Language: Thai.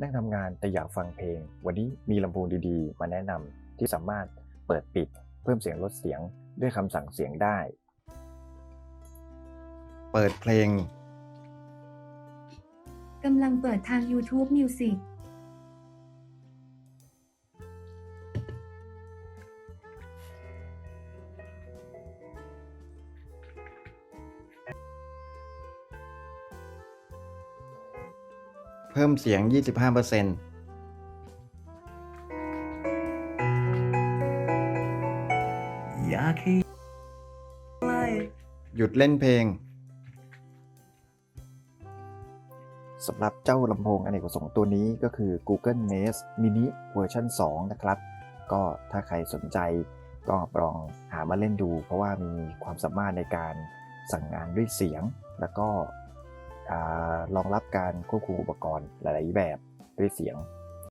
นั่งทำงานแต่อยากฟังเพลง วันนี้มีลำโพงดีๆ มาแนะนำที่สามารถเปิดปิด เพิ่มเสียงลดเสียงด้วยคำสั่งเสียงได้ เปิดเพลงกำลังเปิดทาง YouTube Music เพิ่มเสียง 25%อยากให้หยุดเล่นเพลงสำหรับเจ้าลำโพงอเนกประสงค์ตัวนี้ก็คือ Google Nest Mini เวอร์ชัน2 นะครับ ก็ถ้าใครสนใจก็ลองหามาเล่นดู เพราะว่ามีความสามารถในการสั่งงานด้วยเสียงแล้วก็ รองรับการควบคุมอุปกรณ์หลาย ๆ แบบด้วยเสียง